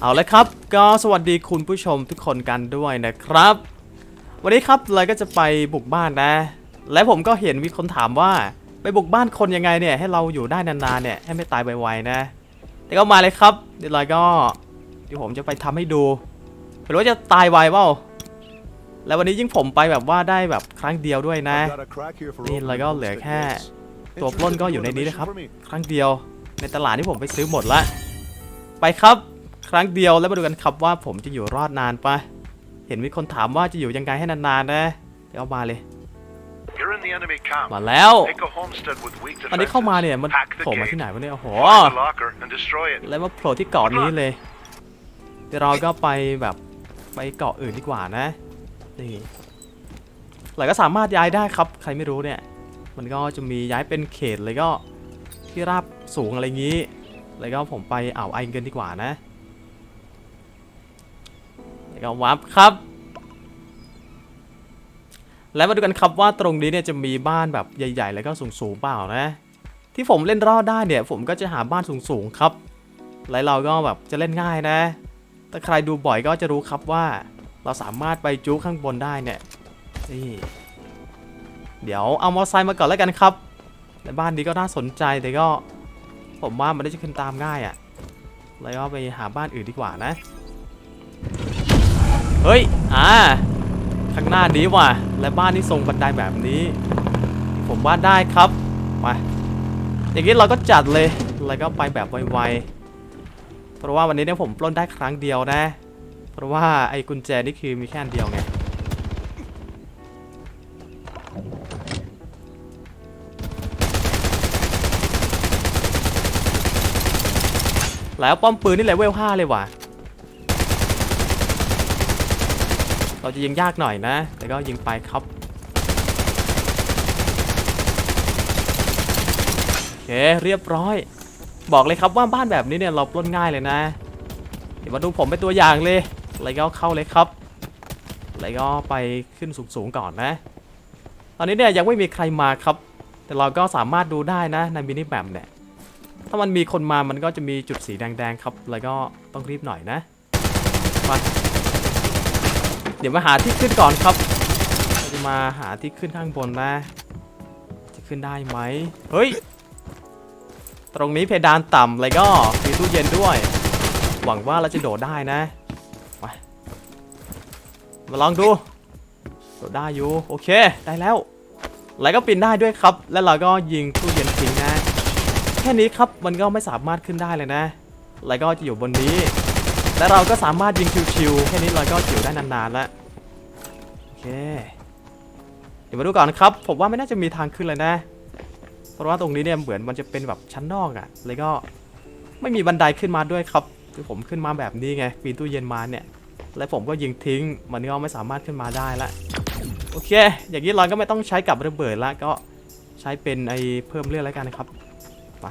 เอาลยครับ ก็สวัสดีคุณผู้ชมทุกคนกันด้วยนะครับ วันนี้ครับเราก็จะไปบุกบ้านนะ และผมก็เห็นมีคนถามว่าไปบุกบ้านคนยังไงเนี่ยให้เราอยู่ได้นานๆเนี่ยให้ไม่ตายไวๆนะแต่ก็มาเลยครับเดี๋ยวเราก็เดี๋ยวผมจะไปทำให้ดูไม่รู้ว่าจะตายไวเปล่าแล้ววันนี้ยิ่งผมไปแบบว่าได้แบบครั้งเดียวด้วยนะนี่แล้วก็เหลือแค่ ตัวปล้นก็อยู่ในนี้นะครับ ครั้งเดียวในตลาดที่ผมไปซื้อหมดละไปครับ ครั้งเดียวแล้วมาดูกันครับว่าผมจะอยู่รอดนานปะเห็นมีคนถามว่าจะอยู่ยังไงให้นานๆนะเดี๋ยวเอามาเลย มามาแล้วตตออนนนี้นี้เข้าเข้ามามาเนี่เนี่ยยมัมันนโผโผล่ล่มามาที่ที่ไหไหนนวะวะเนี่ยโอ้โหแล้แล้ววมาโผล่ที่เกาะนี้เลยเดี๋ยวเราก็ไปแบบไปเกาะอื่นดีกว่านะนี่เราก็สามารถย้ายได้ครับ ใครไม่รู้เนี่ย มันก็จะมีย้ายเป็นเขตเลยก็ที่ราบสูงอะไรงี้ แล้วก็ผมไปอ่าวไอเงินดีกว่านะ แล้วก็วับครับ แล้วมาดูกันครับว่าตรงนี้เนี่ยจะมีบ้านแบบใหญ่ๆ แล้วก็สูงๆเปล่านะ ที่ผมเล่นรอดได้เนี่ย ผมก็จะหาบ้านสูงๆครับ แล้วเราก็แบบจะเล่นง่ายนะ ถ้าใครดูบ่อยก็จะรู้ครับว่า เราสามารถไปจูข้างบนได้เนี่ยนี่เดี๋ยวเอามอเตอร์ไซค์มาก่อนแล้วกันครับในบ้านนี้ก็น่าสนใจแต่ก็ ผมว่ามันได้จะขึ้นตามง่ายอะ่ะ แล้วก็ไปหาบ้านอื่นดีกว่านะ ฮ้ย อ่า ข้างหน้านี้ว่ะ และบ้านที่ทรงบันไดแบบนี้ ผมว่าได้ครับมาอย่างนี้เราก็จัดเลย แล้วก็ไปแบบไวๆ เพราะว่าวันนี้เนี่ยผมปล้นได้ครั้งเดียวนะ เพราะว่าไอ้กุญแจนี่คือมีแค่อันเดียวไง แล้วป้อมปืนนี่เลเวล5เลยว่ะ เราจะยิงยากหน่อยนะ แต่ก็ยิงไปครับโอเคเรียบร้อย บอกเลยครับว่าบ้านแบบนี้เนี่ยเราปล้นง่ายเลยนะ เดี๋ยวมาดูผมเป็นตัวอย่างเลยแล้วก็เข้าเลยครับแล้วก็ไปขึ้นสูงๆก่อนนะ ตอนนี้เนี่ยยังไม่มีใครมาครับ แต่เราก็สามารถดูได้นะในมินิแมปเนี่ยถ้ามันมีคนมามันก็จะมีจุดสีแดงๆครับ แล้วก็ต้องรีบหน่อยนะมา เดี๋ยวมาหาที่ขึ้นก่อนครับเราจะมาหาที่ขึ้นข้างบนนะจะขึ้นได้ไหมเฮ้ย ตรงนี้เพดานต่ำแล้วก็มีตู้เย็นด้วย หวังว่าเราจะโดดได้นะมามาลองดูโดดได้อยู่โอเคได้แล้ว แล้วก็ปีนได้ด้วยครับ แล้วเราก็ยิงตู้เย็นทิ้งนะ แค่นี้ครับมันก็ไม่สามารถขึ้นได้เลยนะ แล้วก็จะอยู่บนนี้ และเราก็สามารถยิงชิวๆแค่นี้เราก็จิวได้นานๆแล้วโอเคเดี๋ยวมาดูก่อนครับ ผมว่าไม่น่าจะมีทางขึ้นเลยนะ เพราะว่าตรงนี้เนี่ยเหมือนมันจะเป็นแบบชั้นนอกอะ่ะแล้วก็ไม่มีบันไดขึ้นมาด้วยครับคือผมขึ้นมาแบบนี้ไงปีนตู้เย็นมาเนี่ย และผมก็ยิงทิ้งมันก็ไม่สามารถขึ้นมาได้ละโอเค อย่างนี้เราก็ไม่ต้องใช้กับระเบิดละก็ใช้เป็นไอเพิ่มเลือดแล้วกันนะครับไป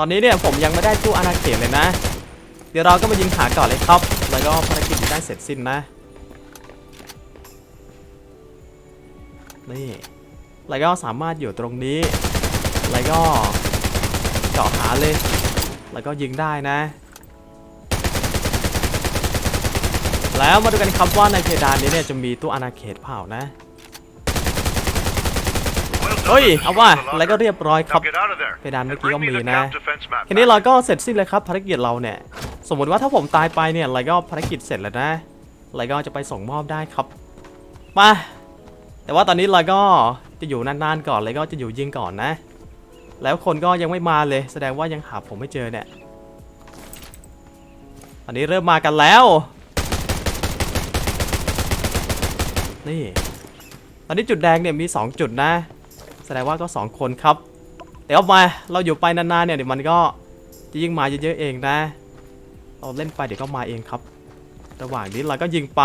ตอนนี้เนี่ยผมยังไม่ได้ตู้อาณาเขตเลยนะ เดี๋ยวเราก็มายิงหาก่อนเลยครับ แล้วก็ภารกิจได้เสร็จสิ้นนะ นี่ แล้วก็สามารถอยู่ตรงนี้ แล้วก็เจาะหาเลย แล้วก็ยิงได้นะ แล้วมาดูกันครับว่าในเพดานนี้เนี่ยจะมีตู้อาณาเขตเปล่านะ เฮ้ย เอาว่าแล้วก็เรียบร้อยครับเพดานเมื่อกี้ก็มีนะ ทีนี้เราก็เสร็จสิ้นเลยครับภารกิจเราเนี่ย สมมติว่าถ้าผมตายไปเนี่ยเราก็ภารกิจเสร็จแล้วนะเราก็จะไปส่งมอบได้ครับ มา แต่ว่าตอนนี้เราก็จะอยู่นานๆก่อนเลยก็จะอยู่ยิงก่อนนะ แล้วคนก็ยังไม่มาเลย แสดงว่ายังหาผมไม่เจอเนี่ย ตอนนี้เริ่มมากันแล้ว นี่ ตอนนี้จุดแดงเนี่ยมี 2 จุดนะ แสดงว่าก็ 2 คนครับ เดี๋ยวมาเราอยู่ไปนานๆเนี่ยเดี๋ยวมันก็จะยิ่งมาเยอะๆเองนะ เราเล่นไปเดี๋ยวก็มาเองครับ ระหว่างนี้เราก็ยิงไป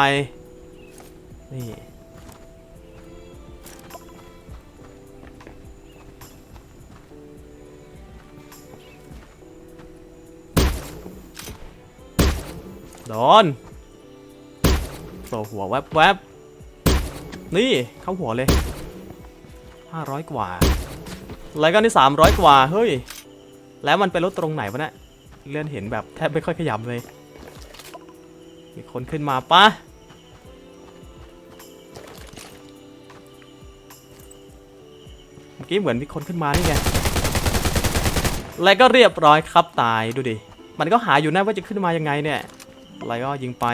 นี่โดนโผล่หัวแวบๆนี่ เข้าหัวเลย 500 กว่าแล้วก็นี่300 กว่า เฮ้ย แล้วมันไปลดตรงไหนวะเนี่ยเลื่อนเห็นแบบแทบไม่ค่อยขยับเลย มีคนขึ้นมาปะเมื่อกี้เหมือนมีคนขึ้นมานี่ไง แล้วก็เรียบร้อยครับตายดูดิ มันก็หาอยู่นะว่าจะขึ้นมายังไงเนี่ยแล้วก็ยิงไป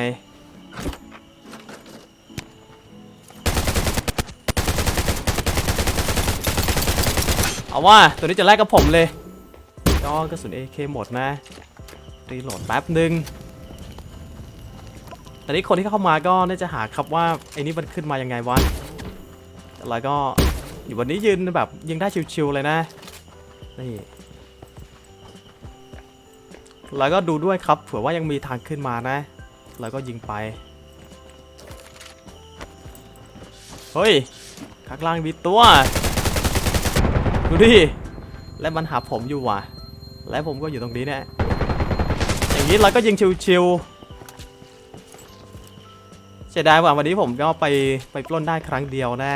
เอาว่าตัวนี้จะแลกกับผมเลยก็กระสุน AK หมดนะรีโหลดแป๊บหนึ่งตอนนี้คนที่เข้ามาก็น่าจะหาครับว่าไอ้นี่มันขึ้นมายังไงวะแล้วก็อยู่วันนี้ยืนแบบยิงได้ชิวๆเลยนะนี่แล้วก็ดูด้วยครับเผื่อว่ายังมีทางขึ้นมานะ แล้วก็ยิงไปเฮ้ยข้างล่างมีตัว ดูดิ และมันหาผมอยู่ว่ะ และผมก็อยู่ตรงนี้เนี่ยอย่างนี้เราก็ยิงชิวๆเสียดายว่าวันนี้ผมก็ไปไปปล้นได้ครั้งเดียวนะ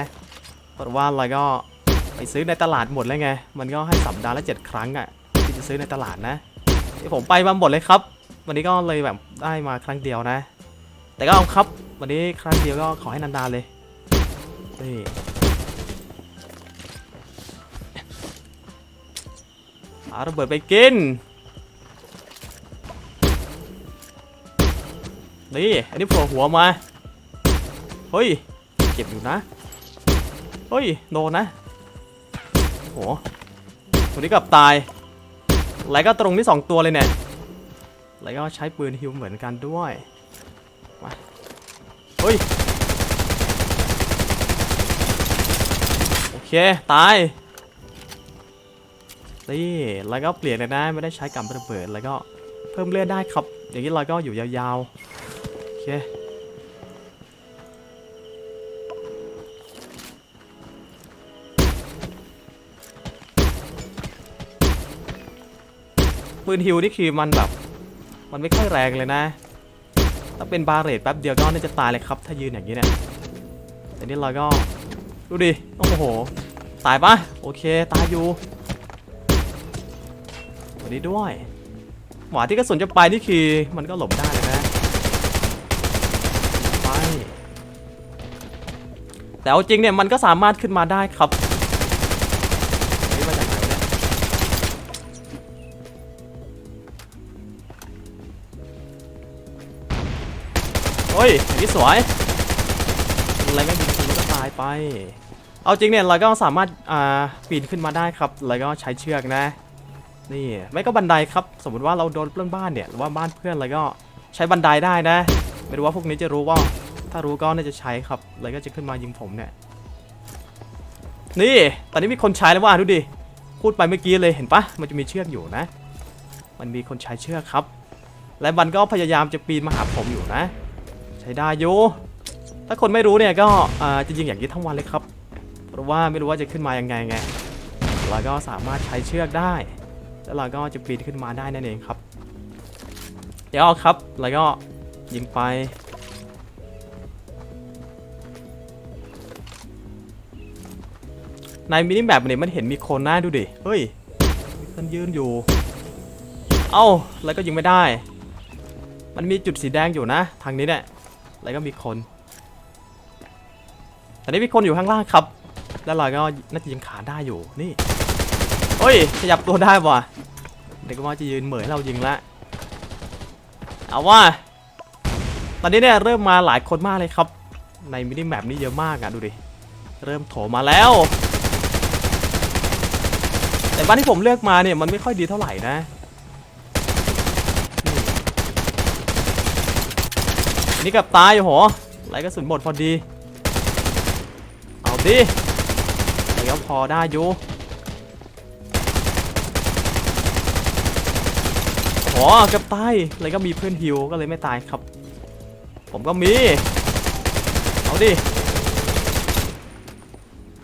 เพราะว่าเราก็ไปซื้อในตลาดหมดแล้วไง มันก็ให้สัปดาห์ละเจ็ดครั้งอะ่ะที่จะซื้อในตลาดนะที่ผมไปมาหมดเลยครับ วันนี้ก็เลยแบบได้มาครั้งเดียวนะ แต่ก็เอาครับ วันนี้ครั้งเดียวก็ขอให้นานๆเลยนี่ เอาระเบิดไปกิน นี่ อันนี้โผล่หัวมา เฮ้ยเจ็บอยู่นะ เฮ้ย โดนนะโหคนนี้เกับตายแล้วก็ตรงนี้สองตัวเลยเนี่ยแล้วก็ใช้ปืนฮิวเหมือนกันด้วย มา เฮ้ย โอเค ตาย นี่แล้วก็เปลี่ยนเลยนะไม่ได้ใช้กับระเบิดแล้วก็เพิ่มเลือดได้ครับ อย่างนี้เราก็อยู่ยาวๆโอเคปืนฮิวนี่คือมันแบบ มันไม่ค่อยแรงเลยนะ ถ้าเป็นบาเรตแป๊บเดียวก็น่าจะตายเลยครับ ถ้ายืนอย่างนี้เนี่ยแต่นี่เราก็ ดูดิ โอ้โห ตายปะโอเค ตายอยู่ วันนี้ด้วย หวาที่กระสุนจะไปนี่คือมันก็หลบได้เลยนะไปแต่เอาจริงเนี่ยมันก็สามารถขึ้นมาได้ครับนี่มาจากไหนวะเนี่ยเฮ้ยอย่างนี้สวยอะไรก็ยิงคนก็ตายไป เอาจริงเนี่ยเราก็สามารถอ่าปีนขึ้นมาได้ครับ แล้วก็ใช้เชือกนะ นี่ไม่ก็บันไดครับ สมมติว่าเราโดนเพื่อนบ้านเนี่ยหรือว่าบ้านเพื่อนอะไรก็ใช้บันไดได้นะ ไม่รู้ว่าพวกนี้จะรู้ว่า ถ้ารู้ก็น่าจะใช้ครับแล้วก็จะขึ้นมายิงผมเนี่ย นี่ตอนนี้มีคนใช้แล้วว่าดูดิพูดไปเมื่อกี้เลยเห็นปะมันจะมีเชือกอยู่นะ มันมีคนใช้เชือกครับ และมันก็พยายามจะปีนมาหาผมอยู่นะ ใช้ได้อยู่ถ้าคนไม่รู้เนี่ยก็จะยิงอย่างนี้ทั้งวันเลยครับ เพราะว่าไม่รู้ว่าจะขึ้นมายังไงไงเราก็สามารถใช้เชือกได้ แล้วเราก็จะปีนขึ้นมาได้นั่นเองครับ เดี๋ยวครับแล้วก็ยิงไป ในมินิแบบนี้มันเห็นมีคนหน้าดูดิ เฮ้ยมีคนยืนอยู่ เอ้า แล้วก็ยิงไม่ได้ มันมีจุดสีแดงอยู่นะ ทางนี้เนี่ย แล้วก็มีคนแต่นี้มีคนอยู่ข้างล่างครับ แล้วเราก็น่าจะยิงขาได้อยู่ นี่ เฮ้ย ขยับตัวได้ว่ะเด็กว่าจะยืนเหมือนเรายิงละเอาว่า ตอนนี้เนี่ยเริ่มมาหลายคนมากเลยครับ ในมินิแมปนี้เยอะมากอะดูดิ เริ่มโถมาแล้ว แต่บ้านที่ผมเลือกมาเนี่ยมันไม่ค่อยดีเท่าไหร่นะนี่กับตายโหไหลกระสุนหมดพอดี เอาดิไหลก็พอได้อยู่ โอ้เกือบตายเลยก็มีเพื่อนฮิวก็เลยไม่ตายครับ ผมก็มี เอาดิ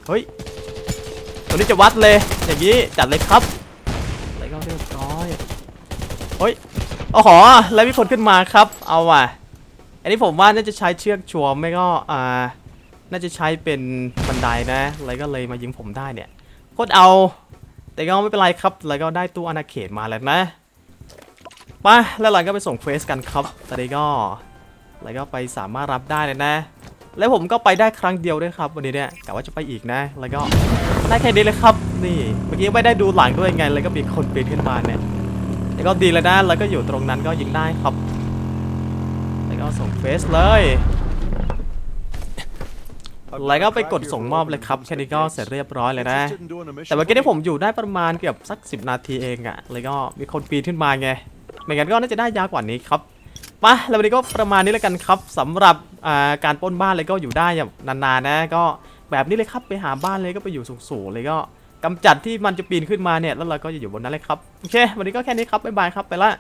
เฮ้ยตัวนี้จะวัดเลย อย่างนี้จัดเลยครับอะไรก็เรียบร้อยเฮ้ยโอ้โหแล้วมีคนขึ้นมาครับ เอาว่ะ อันนี้ผมว่าน่าจะใช้เชือกชัวร์ไม่ก็อ่า น่าจะใช้เป็นบันไดนะอะไรก็เลยมายิงผมได้เนี่ยโคตรเอา แต่ก็ไม่เป็นไรครับ แล้วก็ได้ตู้อาณาเขตมาแล้วนะ ไปแล้วเราก็ไปส่งเควสกันครับตอนนี้ก็แล้วก็ไปสามารถรับได้เลยนะ แล้วผมก็ไปได้ครั้งเดียวด้วยครับ วันนี้เนี่ยกะว่าจะไปอีกนะ แล้วก็ได้แค่นี้เลยครับ นี่ เมื่อกี้ไม่ได้ดูหลังด้วยไง แล้วก็มีคนปีนขึ้นมาเนี่ยแล้วก็ดีเลยนะ แล้วก็อยู่ตรงนั้นก็ยิงได้ครับ แล้วก็ส่งเฟสเลย แล้วก็ไปกดส่งมอบเลยครับ แค่นี้ก็เสร็จเรียบร้อยเลยนะ แต่เมื่อกี้ที่ผมอยู่ได้ประมาณเกือบสัก 10 นาทีเองอะแล้วก็มีคนปีนขึ้นมาไง ไม่งั้นก็น่าจะได้ยาวกว่านี้ครับมาแล้ววันนี้ก็ประมาณนี้แล้วกันครับสำหรับการปล้นบ้านเลยก็อยู่ได้อย่างนานๆนะ ก็แบบนี้เลยครับไปหาบ้านเลยก็ไปอยู่สูงๆเลยก็กำจัดที่มันจะปีนขึ้นมาเนี่ยแล้วเราก็จะอยู่บนนั้นเลยครับโอเควันนี้ก็แค่นี้ครับบ๊ายบายครับไปละ